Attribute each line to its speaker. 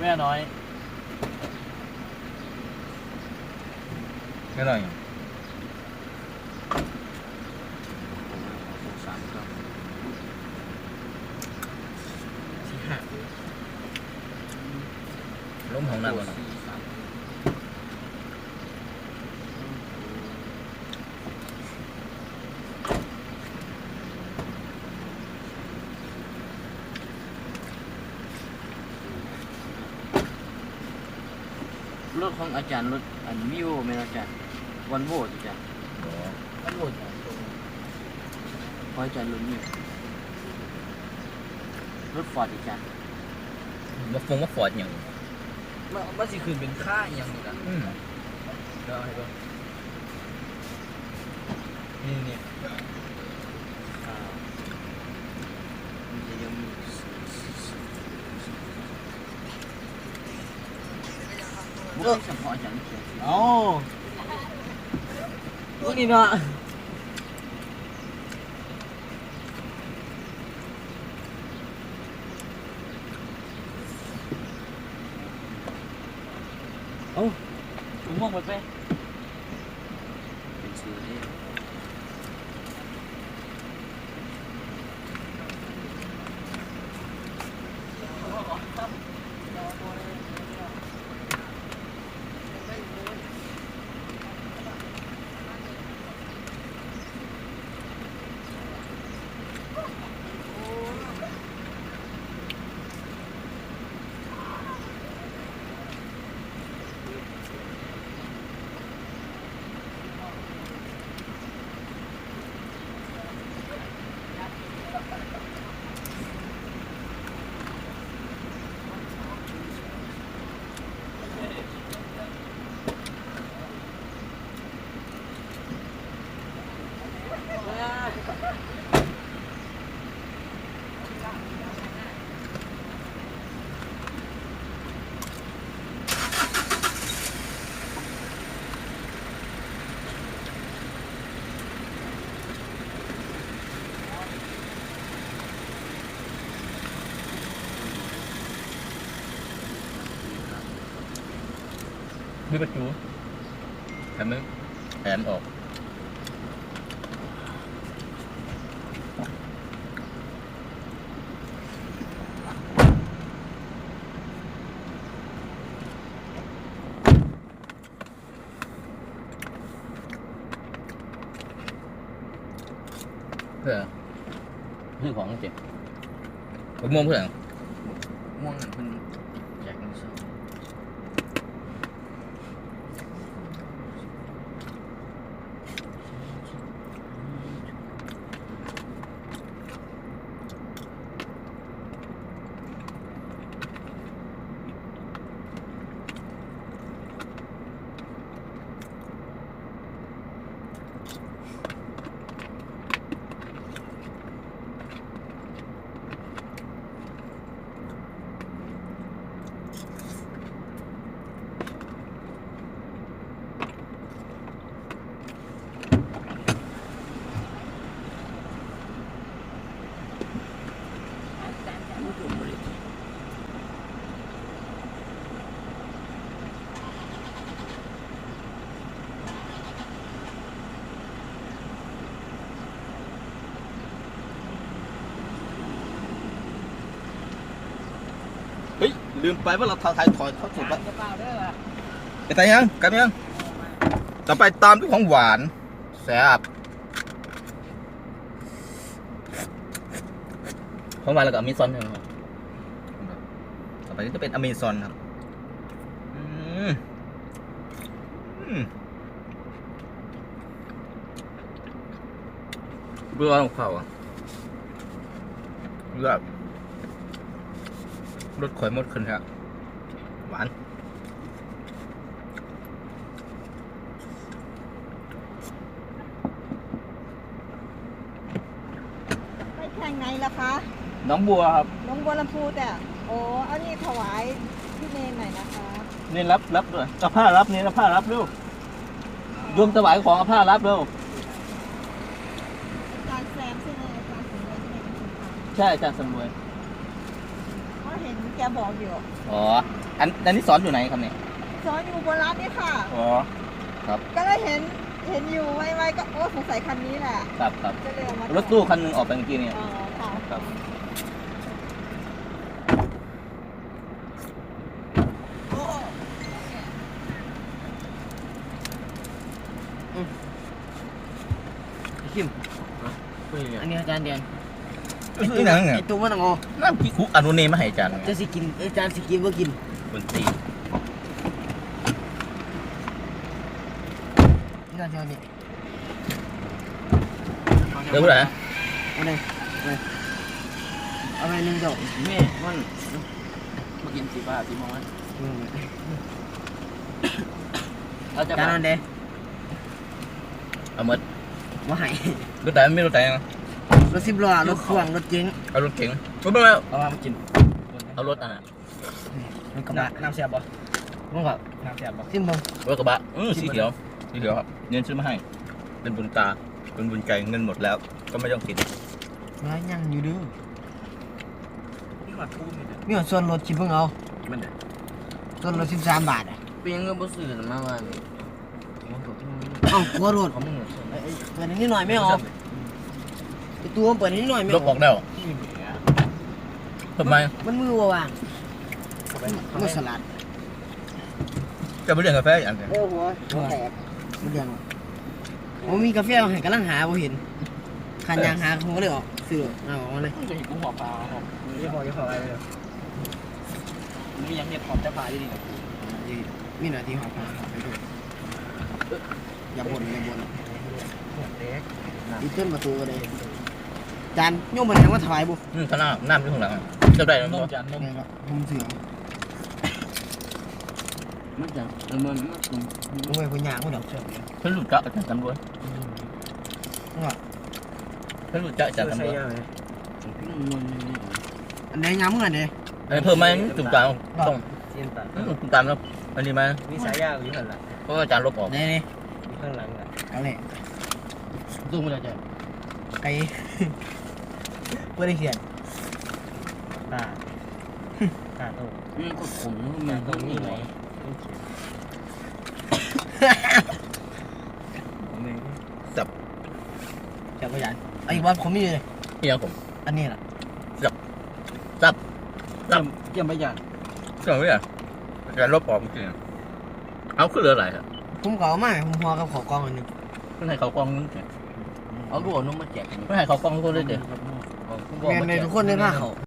Speaker 1: แม่น้อย
Speaker 2: ไม่ได้
Speaker 1: สามครับ
Speaker 3: สี่ห้า
Speaker 2: ล้มของน้ำก่อน
Speaker 1: สี่ส รถของอาจารย์รถอันวิวแม่นอาจารย์วันโวอาจารย์
Speaker 2: อ๋อ
Speaker 1: วันโวเพราะอาจารย์รถนี่รถฟอร์ดอาจารย์
Speaker 2: มาฟงมาฟอร์ดอย่าง
Speaker 3: มันมันสิคืนเป็นค่าอหย่างนี้ละ
Speaker 2: อืม
Speaker 3: เดี๋ยวให้เบิ่งนี่นี่
Speaker 1: อ่ามันจะยังมีสี่สี่สี่ บุคเฉพาะอาจารย์เขียน
Speaker 3: เอ้าพวกนี้เนาะเอ้าผมมองไปไป
Speaker 1: เป็นชื่อ เรียก
Speaker 2: มีประตูแถมนึงแถมออก เพื่อเรื่องของเจ็บผมมองเพื่อน
Speaker 1: ม่วงนั่นเพิ่นแจกเงินสด
Speaker 2: เฮ้ยลืมไปว่าเราถ่ายถอยเขาถูกแล้ว
Speaker 3: จะเปล่าเด้อ
Speaker 2: ไปตายยังกลับยังต่อไปตามด้วยของหวานแซ่บของหวานแล้วก็อเมซอนใช่ไหมครับต่อไปก็จะเป็นอเมซอนครับอืมอืมเบื่อของเขาอะเลือก รสข่อยหมดขึ้นครับหวาน
Speaker 4: ไปแข่งไหนล่ะคะ
Speaker 1: น้องบัวครับ
Speaker 4: หลวงบัวลำพูแต่โอ้อันนี้ถวายพี่เนนหน่อยนะคะ
Speaker 1: นี่รับรับด้วยเอาผ้ารับนี่เอาผ้ารับเร็วรวมถวายของเอาผ้ารับเร็ว
Speaker 4: อาจารย์แซมใช่ไหมอาจารย์สมเด็จใช่ไหมเป็นคนท
Speaker 1: ใช่อาจารย์สมวยำ
Speaker 4: เพราะเห็น แกบอกอยู่
Speaker 2: อ๋ออันอันนี้สอนอยู่ไหนครับเนี่ย
Speaker 4: สอนอยู่บนร้านนี่ค่ะ
Speaker 2: อ๋อ
Speaker 4: ก็เลยเห็นเห็นอยู่ไวๆก็โอ้สงสัยคันนี้แหละ
Speaker 2: ครับครับ
Speaker 4: ก็เลยเอามารร
Speaker 2: ถตู้คันหนึงออกไปเมื่อกี้เนี่ย
Speaker 4: อ๋อค่ะ
Speaker 2: ครับ
Speaker 3: คิมอันนี้อาจารย์เดียน
Speaker 2: นี่หนังเนี่ย
Speaker 3: ไอตัวมันงอ
Speaker 2: น้ำขี้คุกอนุเนมมาให้อาจารย์
Speaker 3: จะสิกินอาจารย์สิกินว่ากิน
Speaker 2: คนตี
Speaker 3: นี่อาจารย์นี่
Speaker 2: เดี๋ยวพูดอะไร
Speaker 3: เอาเลยเอาไปหนึ่งดอก
Speaker 1: แม่มันมากินสีฟ้าสีมองมันเราจะ
Speaker 3: จานนั้นเด้
Speaker 2: เอาหมด
Speaker 3: ว่าให้
Speaker 2: รถไหนไม่รถไหนนะ
Speaker 3: รถสิบล้อรถพ่วงรถเก๋ง
Speaker 2: เอารถเก๋งรถไม่เอา
Speaker 1: เอามากิน
Speaker 2: เอารถอะ
Speaker 3: รถกระบะ
Speaker 1: น้ำเสียบบ่
Speaker 3: มึงแบบ
Speaker 1: น้ำเสียบบ่
Speaker 3: ซิมเบิ้ง
Speaker 2: รถกระบะอือสีเขียวสีเขียวครับเงินซื้อมาให้ เป็นบุญตาเป็นบุญใจเงินหมดแล้ว ก็ไม่ต้องกิน
Speaker 3: ร้ายยังอยู่ดื้อ
Speaker 1: นี่มาทูนนี่
Speaker 3: มีหอส่วนรถคิดเพิ่งเอา
Speaker 1: มันเด็ด
Speaker 3: ส่วนรถสิบสามบาทอะ
Speaker 1: เป็นยังไงบ่ซื้อมาว่านี่
Speaker 3: เอ้ากลัวรถ
Speaker 1: ของมึง
Speaker 3: เอ้ยเปิดนิดหน่อยไม่เอา ไอตัวมันเปิดนิดหน่อยไม่
Speaker 2: รถอ
Speaker 3: เอา
Speaker 2: อกแล้วทำไม
Speaker 3: มันมือว่างมือสลัด
Speaker 2: จะไปเรียนกาแฟอย่างเดียว
Speaker 3: เออหัวหัวแตกมันเดือดผมมีกาแฟให้กำลังหาผมเห็นขันยางหาผมก็เลยออกซื้อเอาออกมาเลย
Speaker 1: จะเห็นกูหัวปลาครับยี่ห้อยี่ห้ออะไรเลยมียังเด็ดหอมจะปลาดี
Speaker 3: มีหน้าที่หอบมาไปดูอย่าบ่นอย่าบ่น
Speaker 1: เล็ก
Speaker 3: อีต้นประตูก็เลย จานโยมมันยังว่าถวายบุ
Speaker 2: อืมข้างหน้าน้ำที่ข้างหลังอะเจะได้แล้ว
Speaker 1: นม
Speaker 2: มั้ง
Speaker 1: จานนม
Speaker 3: นี่ครับผมเสือ
Speaker 1: มันจะมันมัน
Speaker 3: ผมไปคุยยากกูดอก
Speaker 2: เพิ่นรู้จักอาจารย์ตำรวจ
Speaker 3: ว่า
Speaker 2: เพิ่นรู้จักอาจารย์ตำรวจ
Speaker 3: อันไหนยามมึงอันไหน
Speaker 2: เอ้ยเพิ่มไหมตุ่มตามต้อง
Speaker 1: เสียนตัด
Speaker 2: อืมตุ่มตามแล้วอันนี้มา
Speaker 1: มีสายยาวอยู่หันละ
Speaker 2: เพราะว่าอาจารย์ลบออก
Speaker 3: ไหนนี่
Speaker 1: มีข้างหลังอะ
Speaker 3: เอาเลย
Speaker 1: ตู้มันจะ
Speaker 3: ไก่ ไม่ได้เขียน
Speaker 1: ตาตาโตมันก็ขมมันตรงนี้ไหน
Speaker 3: จับไปยันไอ้บอลผมมีเลย
Speaker 2: นี่ยังผม
Speaker 3: อันนี้แหละ
Speaker 2: จับ
Speaker 1: เกี่ยมไปยัน
Speaker 2: เครื่องไม่อะอาจารย์ลบออกจริงๆเอาขึ้นเรืออะไรครับ
Speaker 3: ผมก็เอามาให้ผมหัวกับขอกองอันหนึง
Speaker 2: เพื่อให้เขากล้องนึง
Speaker 1: เอาลูกนมมาแจก
Speaker 2: เพื่อให้เขากล้องก็ได้เดี๋ยว
Speaker 3: แม่นในทุกคนในภาคเขา